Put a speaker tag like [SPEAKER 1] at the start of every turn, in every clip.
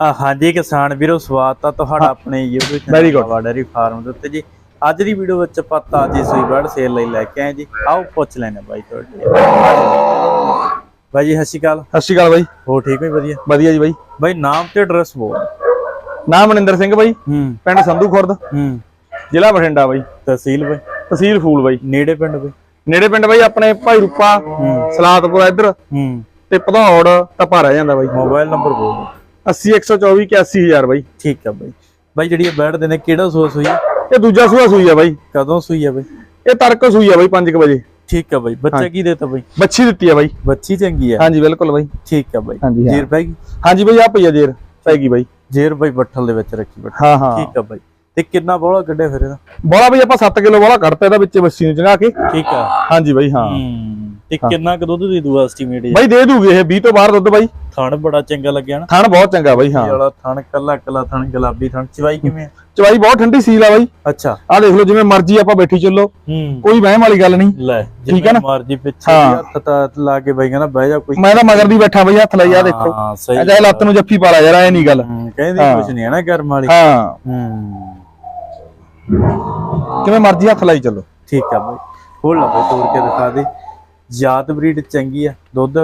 [SPEAKER 1] ਹਾਂਜੀ ਕਿਸਾਨ ਵੀਰੋ ਸਵਾਗਤ ਆ ਤੁਹਾਡਾ ਆਪਣੇ YouTube ਚੈਨਲ ਡੈਰੀ ਫਾਰਮ ਦੇ ਉੱਤੇ ਜੀ। ਅੱਜ ਦੀ ਵੀਡੀਓ ਵਿੱਚ ਆਪਾਂ ਤਾਜੀ ਸੂਈ ਬਰਡ ਸੇਲ ਲਈ ਲੈ ਕੇ ਆਏ ਜੀ। ਆਓ ਪੁੱਛ ਲੈਣੇ ਬਾਈ ਤੁਹਾਡੇ। ਬਾਈ ਜੀ ਸਤਿ ਸ਼੍ਰੀ ਅਕਾਲ।
[SPEAKER 2] ਸਤਿ ਸ਼੍ਰੀ ਅਕਾਲ ਬਾਈ।
[SPEAKER 1] ਹੋ ਠੀਕ ਹੋ? ਵਧੀਆ।
[SPEAKER 2] ਵਧੀਆ ਜੀ ਬਾਈ।
[SPEAKER 1] ਬਾਈ ਨਾਮ ਤੇ ਐਡਰੈਸ ਬੋਲ।
[SPEAKER 2] ਨਾਮ ਮਨਿੰਦਰ ਸਿੰਘ ਬਾਈ। ਪਿੰਡ ਸੰਧੂ ਖੁਰਦ। ਜ਼ਿਲ੍ਹਾ ਬਠਿੰਡਾ ਬਾਈ।
[SPEAKER 1] ਤਹਿਸੀਲ ਬਾਈ।
[SPEAKER 2] ਤਹਿਸੀਲ ਫੂਲ ਬਾਈ।
[SPEAKER 1] ਨੇੜੇ ਪਿੰਡ ਬਾਈ।
[SPEAKER 2] ਨੇੜੇ ਪਿੰਡ ਬਾਈ ਆਪਣੇ ਭਾਈ ਰੂਪਾ
[SPEAKER 1] ਹੂੰ।
[SPEAKER 2] ਸਲਾਦਪੁਰ ਇੱਧਰ ਤੇ ਭਦੌੜ ਟਪਾ ਰਹਿ ਜਾਂਦਾ ਬਾਈ।
[SPEAKER 1] ਮੋਬਾਈਲ ਨੰਬਰ ਬੋਲ।
[SPEAKER 2] 80 124 81000 ਬਾਈ।
[SPEAKER 1] ਠੀਕ ਆ ਬਾਈ। ਬਾਈ ਜਿਹੜੀ ਇਹ ਬੈਡ ਦੇ ਨੇ ਕਿਹੜਾ ਸੂਆ ਸੂਈ? ਆ?
[SPEAKER 2] ਇਹ ਦੂਜਾ ਸੂਆ ਸੂਈ ਆ ਬਾਈ।
[SPEAKER 1] ਕਦੋਂ ਸੂਈ ਆ ਬਾਈ?
[SPEAKER 2] ਇਹ ਤੜਕ ਸੂਈ ਆ ਬਾਈ 5 ਵਜੇ।
[SPEAKER 1] ਠੀਕ ਆ ਬਾਈ। ਬੱਚਾ ਕੀ ਦੇਤਾ ਬਾਈ?
[SPEAKER 2] ਬੱਚੀ ਦਿੱਤੀ ਆ ਬਾਈ।
[SPEAKER 1] ਬੱਚੀ ਚੰਗੀ ਆ?
[SPEAKER 2] ਹਾਂਜੀ ਬਿਲਕੁਲ ਬਾਈ।
[SPEAKER 1] ਠੀਕ ਆ ਬਾਈ।
[SPEAKER 2] ਹਾਂਜੀ, ਹਾਂ।
[SPEAKER 1] ਜੀਰ ਪੈ ਗਈ?
[SPEAKER 2] ਹਾਂਜੀ ਬਾਈ ਆ ਪਈ ਆ ਜੇਰ। ਪੈ ਗਈ ਬਾਈ।
[SPEAKER 1] ਜੇਰ ਬਾਈ ਬੱਠਲ ਦੇ ਵਿੱਚ ਰੱਖੀ ਬੱਠਲ
[SPEAKER 2] ਹਾਂ ਹਾਂ।
[SPEAKER 1] ਠੀਕ ਆ ਬਾਈ। ਤੇ ਕਿੰਨਾ ਬੋਲਾ ਕੱਢਿਆ ਫਿਰ ਇਹਦਾ?
[SPEAKER 2] ਬੋਲਾ ਬਾਈ ਆਪਾਂ 7 ਕਿਲੋ ਬੋਲਾ ਕੱਢਤਾ ਇਹਦਾ ਵਿੱਚ ਬੱਸੀ ਨੂੰ ਚੰਗਾ ਕੇ।
[SPEAKER 1] ਠੀਕ ਆ।
[SPEAKER 2] ਹਾਂਜੀ ਬਾਈ ਹਾਂ।
[SPEAKER 1] ਹੂੰ। ਤੇ ਕਿੰਨਾ ਕੁ ਦੁੱਧ ਦੀ ਦੂਆ ਐਸਟੀਮੇਟ ਹੈ?
[SPEAKER 2] ਬਾਈ ਦੇ ਦੂਗੇ ਇਹ 20 ਤੋਂ ਬਾਹਰ ਦੁੱਧ ਬਾਈ।
[SPEAKER 1] ਥਣ ਬੜਾ ਚੰਗਾ ਲੱਗਿਆ ਨਾ।
[SPEAKER 2] ਥਣ ਬਹੁਤ ਚੰਗਾ ਬਾਈ ਹਾਂ।
[SPEAKER 1] ਇਹ ਵਾਲਾ ਥਣ ਕੱਲਾ ਕੱਲਾ ਥਣ ਗੁਲਾਬੀ ਥਣ। ਚਵਾਈ ਕਿਵੇਂ ਆ?
[SPEAKER 2] ਚਵਾਈ ਬਹੁਤ ਠੰਡੀ ਸੀਲ ਆ ਬਾਈ।
[SPEAKER 1] ਅੱਛਾ।
[SPEAKER 2] ਆ ਦੇਖ ਲਓ ਜਿਵੇਂ ਮਰਜ਼ੀ ਆਪਾਂ ਬੈਠੀ ਚੱਲੋ।
[SPEAKER 1] ਹੂੰ।
[SPEAKER 2] ਕੋਈ ਵਹਿਮ ਵਾਲੀ ਗੱਲ ਨਹੀਂ।
[SPEAKER 1] ਲੈ
[SPEAKER 2] ਠੀਕ ਆ ਨਾ?
[SPEAKER 1] ਮਰਜ਼ੀ ਪਿੱਛੇ
[SPEAKER 2] ਹਾਂ।
[SPEAKER 1] ਹੱਥ ਤਾਂ ਲਾ ਕੇ ਬਾਈ ਕਹਿੰਦਾ ਬਹਿ ਜਾ ਕੋਈ।
[SPEAKER 2] ਮੈਂ ਤਾਂ ਮਗਰ ਦੀ ਬੈਠਾ ਬਈ ਹੱਥ ਲਈ ਆ ਦੇਖੋ।
[SPEAKER 1] ਹਾਂ ਸਹੀ
[SPEAKER 2] ਅਜਾ ਲੱਤ ਨੂੰ ਜੱਫੀ ਪਾ ਲਾ ਯਾਰ ਐ ਨਹੀਂ ਗੱਲ।
[SPEAKER 1] ਹੂੰ, ਕਹਿੰਦੀ
[SPEAKER 2] ਹਾਂ।
[SPEAKER 1] ਕੁਛ ਨਹੀਂ ਹੈ ਨਾ ਗਰਮ ਵਾਲੀ।
[SPEAKER 2] ਹਾਂ।
[SPEAKER 1] ਹੂੰ।
[SPEAKER 2] ਕਿਵੇਂ ਮਰਜ਼ੀ ਹੱਥ ਲਾਈ ਚੱਲੋ।
[SPEAKER 1] ਠੀਕ ਆ ਬਾਈ। ਖੋਲ ਲਾ ਬਾਈ ਤੋੜ ਕੇ ਦਿਖਾ ਦੇ। ਜਾਤ ਬਰੀਡ ਚੰਗੀ ਆ। ਦੁੱਧ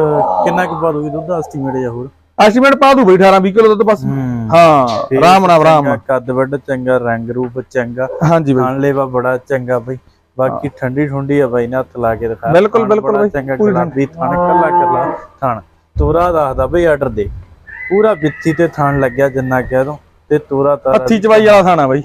[SPEAKER 1] ਕਿੰਨਾ ਕੁ ਪਾ ਦੋਗੀ ਦੁੱਧ ਐਸਟੀਮੇਟ ਜਾਂ ਹੋਰ?
[SPEAKER 2] ਐਸਟੀਮੇਟ ਪਾ ਦੂ ਬਈ 18 20 ਕਿਲੋ ਦੁੱਧ ਬਸ।
[SPEAKER 1] ਹੂੰ।
[SPEAKER 2] ਆਰਾਮ ਨਾਲ ਆਰਾਮ।
[SPEAKER 1] ਕੱਦ ਵੱਡ ਚੰਗਾ ਰੰਗ ਰੂਪ ਚੰਗਾ।
[SPEAKER 2] ਹਾਂਜੀ ਬਈ।
[SPEAKER 1] ਖਾਣ ਲੇਵਾ ਬੜਾ ਚੰਗਾ ਬਈ। ਬਾਕੀ ਠੰਡੀ ਠੁੰਡੀ ਆ ਬਾਈ ਨੇ ਹੱਥ ਲਾ ਕੇ ਦਿਖਾ।
[SPEAKER 2] ਬਿਲਕੁਲ,
[SPEAKER 1] ਥਣ
[SPEAKER 2] ਬਿਲਕੁਲ ਬਾਈ,
[SPEAKER 1] ਚੰਗਾ
[SPEAKER 2] ਪੂਰੀ
[SPEAKER 1] ਗੁਲਾਬੀ ਥਣ ਕੱਲਾ ਕੱਲਾ ਥਣ। ਤੋਰਾ ਦੱਸਦਾ ਬਈ ਆਰਡਰ ਦੇ। ਪੂਰਾ ਬਿੱਥੀ ਤੇ ਥਣ ਲੱਗਿਆ ਜਿੰਨਾ ਕਹਿ ਦੋ ਤੇ ਤੋਰਾ ਤਾਰਾ
[SPEAKER 2] ਹੱਥੀ ਚਵਾਈ ਵਾਲਾ ਖਾਣਾ ਬਾਈ।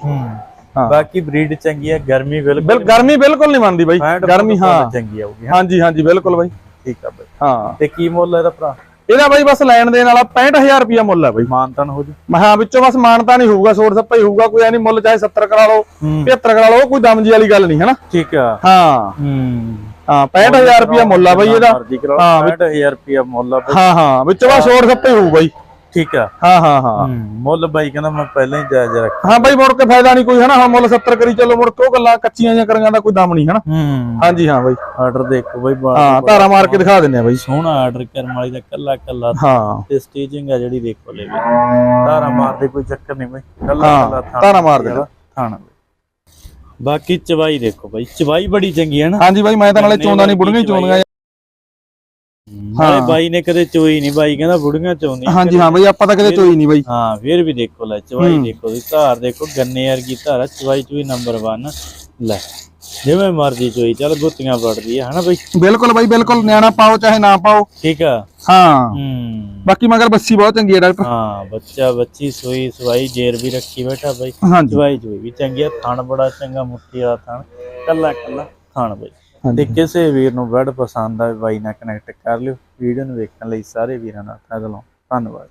[SPEAKER 1] ਬਾਕੀ ਬਰੀਡ ਚੰਗੀ ਆ ਗਰਮੀ
[SPEAKER 2] ਬਿਲ
[SPEAKER 1] ਬਿਲਕੁਲ
[SPEAKER 2] ਗਰਮੀ ਬਿਲਕੁਲ ਨਹੀਂ ਮੰਨਦੀ ਬਾਈ। ਗਰਮੀ ਹਾਂ।
[SPEAKER 1] ਚੰਗੀ ਆਊਗੀ
[SPEAKER 2] ਹਾਂਜੀ ਹਾਂਜੀ ਬਿਲਕੁਲ ਬਾਈ।
[SPEAKER 1] ਠੀਕ ਆ ਬਾਈ।
[SPEAKER 2] ਹਾਂ।
[SPEAKER 1] ਤੇ ਕੀ ਮੁੱਲ ਹੈ ਇਹਦਾ ਭਰਾ?
[SPEAKER 2] ਇਹਦਾ ਬਾਈ ਬਸ ਲੈਣ ਦੇਣ ਵਾਲਾ 65000 ਰੁਪਿਆ ਮੁੱਲ ਹੈ ਬਾਈ।
[SPEAKER 1] ਮਾਨਤਨ ਹੋ ਜੂ।
[SPEAKER 2] ਮਹਾ ਵਿੱਚੋਂ ਬਸ ਮਾਨਤਾ ਨਹੀਂ ਹੋਊਗਾ ਸੋੜ ਸੱਪਾ ਹੀ ਹੋਊਗਾ ਕੋਈ ਐ ਨਹੀਂ ਮੁੱਲ ਚਾਹੇ 70 ਕਰਾ ਲਓ
[SPEAKER 1] ਹੂੰ।
[SPEAKER 2] 75 ਕਰਾ ਲਓ ਕੋਈ ਦਮ ਜੀ ਵਾਲੀ ਗੱਲ ਨਹੀਂ ਹੈਨਾ?
[SPEAKER 1] ਠੀਕ ਆ।
[SPEAKER 2] ਹਾਂ।
[SPEAKER 1] ਹੂੰ।
[SPEAKER 2] ਹਾਂ 65000 ਰੁਪਿਆ ਮੁੱਲ ਆ ਬਾਈ ਇਹਦਾ। ਹਾਂ,
[SPEAKER 1] 65000 ਰੁਪਿਆ ਮੁੱਲ ਆ
[SPEAKER 2] ਹਾਂ ਹਾਂ ਵਿੱਚੋਂ ਬਸ ਸੋੜ ਸੱਪਾ ਹੀ ਹੋਊ ਬਾਈ।
[SPEAKER 1] ਠੀਕ ਆ?
[SPEAKER 2] ਹਾਂ ਹਾਂ ਹਾਂ।
[SPEAKER 1] ਮੁੱਲ ਬਾਈ ਕਹਿੰਦਾ ਮੈਂ ਪਹਿਲਾਂ ਹੀ ਜਾਇਜ਼ ਰੱਖ
[SPEAKER 2] ਹਾਂ ਬਾਈ ਮੁੜ ਕੇ ਫਾਇਦਾ ਨਹੀਂ ਕੋਈ ਹਨਾ? ਹੁਣ ਮੁੱਲ 70 ਕਰੀ ਚੱਲੋ ਮੁੜ ਕੇ ਉਹ ਗੱਲਾਂ ਕੱਚੀਆਂ ਜਿਹੀਆਂ ਕਰੀਆਂ ਦਾ ਕੋਈ ਦਮ ਨਹੀਂ ਹਨਾ? ਹਾਂਜੀ ਹਾਂ ਬਾਈ।
[SPEAKER 1] ਆਰਡਰ ਦੇਖੋ ਬਾਈ
[SPEAKER 2] ਹਾਂ ਧਾਰਾ ਮਾਰ ਕੇ ਦਿਖਾ ਦਿੰਨੇ ਆ ਬਾਈ।
[SPEAKER 1] ਸੋਹਣਾ ਆਰਡਰ ਕਰਨ ਵਾਲੀ ਦਾ ਕੱਲਾ ਕੱਲਾ
[SPEAKER 2] ਹਾਂ।
[SPEAKER 1] ਤੇ ਸਟੇਜਿੰਗ ਆ ਜਿਹੜੀ ਦੇਖੋ ਲੈ ਵੀ ਧਾਰਾ ਮਾਰਦੇ ਕੋਈ ਚੱਕਰ ਨਹੀਂ ਬਾਈ। ਕੱਲਾ ਕੱਲਾ ਥਾਣਾ
[SPEAKER 2] ਧਾਰਾ ਮਾਰ ਦੇਣਾ।
[SPEAKER 1] ਥਾਣਾ ਬਾਕੀ ਚਵਾਈ ਦੇਖੋ ਬਾਈ। ਚਵਾਈ ਬੜੀ ਚੰਗੀ ਹੈ ਨਾ।
[SPEAKER 2] ਹਾਂਜੀ ਬਾਈ ਮੈਂ ਤਾਂ ਨਾਲੇ ਚੋਂਦਾ ਨਹੀਂ ਬੁੜੀਆਂ ਚੋਂਦੀਆਂ
[SPEAKER 1] ਨਾਲੇ ਬਾਈ ਨੇ ਕਦੇ ਚੋਈ ਨਹੀਂ ਬਾਈ ਕਹਿੰਦਾ ਬੁੜੀਆਂ ਚੋਂਦੀਆਂ
[SPEAKER 2] ਹਾਂਜੀ ਹਾਂ ਬਾਈ ਆਪਾਂ ਤਾਂ ਕਦੇ ਚੋਈ ਨਹੀਂ ਬਾਈ।
[SPEAKER 1] ਹਾਂ ਫਿਰ ਵੀ ਦੇਖੋ ਲੈ ਚਵਾਈ ਦੇਖੋ ਦੀ ਧਾਰ ਦੇਖੋ ਗੰਨੇ ਵਰਗੀ ਧਾਰ ਆ, ਚਵਾਈ ਚੋਈ ਨੰਬਰ 1 ਲੈ ਜਿਵੇਂ ਮਰਜ਼ੀ ਚੋਈ ਚੱਲ ਗੁੱਤੀਆਂ ਵੜਦੀ ਆ ਹਨਾ ਬਾਈ?
[SPEAKER 2] ਬਿਲਕੁਲ ਬਾਈ ਬਿਲਕੁਲ ਨਿਆਣਾ ਪਾਓ ਚਾਹੇ ਨਾ ਪਾਓ।
[SPEAKER 1] ਠੀਕ ਆ?
[SPEAKER 2] ਹਾਂ।
[SPEAKER 1] ਹੂੰ।
[SPEAKER 2] ਬਾਕੀ ਮਗਰ ਬੱਸੀ ਬਹੁਤ ਚੰਗੀ ਹੈ ਡਾਕਟਰ।
[SPEAKER 1] ਹਾਂ ਬੱਚਾ ਬੱਚੀ ਸੋਈ ਸਵਾਈ ਜੇਰ ਵੀ ਰੱਖੀ ਬੈਠਾ ਬਾਈ। ਚਵਾਈ ਚੋਈ ਵੀ ਚੰਗੀ ਆ ਥਣ ਬੜਾ ਚੰਗਾ ਮੁੱਠੀ ਵਾਲਾ ਥਣ। ਕੱਲਾ ਕੱਲਾ ਥਣ ਬਾਈ। ਤੇ ਕਿਸੇ ਵੀਰ ਨੂੰ ਵੜ ਪਸੰਦ ਆ ਬਾਈ ਨਾਲ ਕਨੈਕਟ ਕਰ ਲਿਓ। ਵੀਡੀਓ ਨੂੰ ਵੇਖਣ ਲਈ ਸਾਰੇ ਵੀਰਾਂ ਦਾ ਤਹਿ ਦਿਲੋਂ ਧੰਨਵਾਦ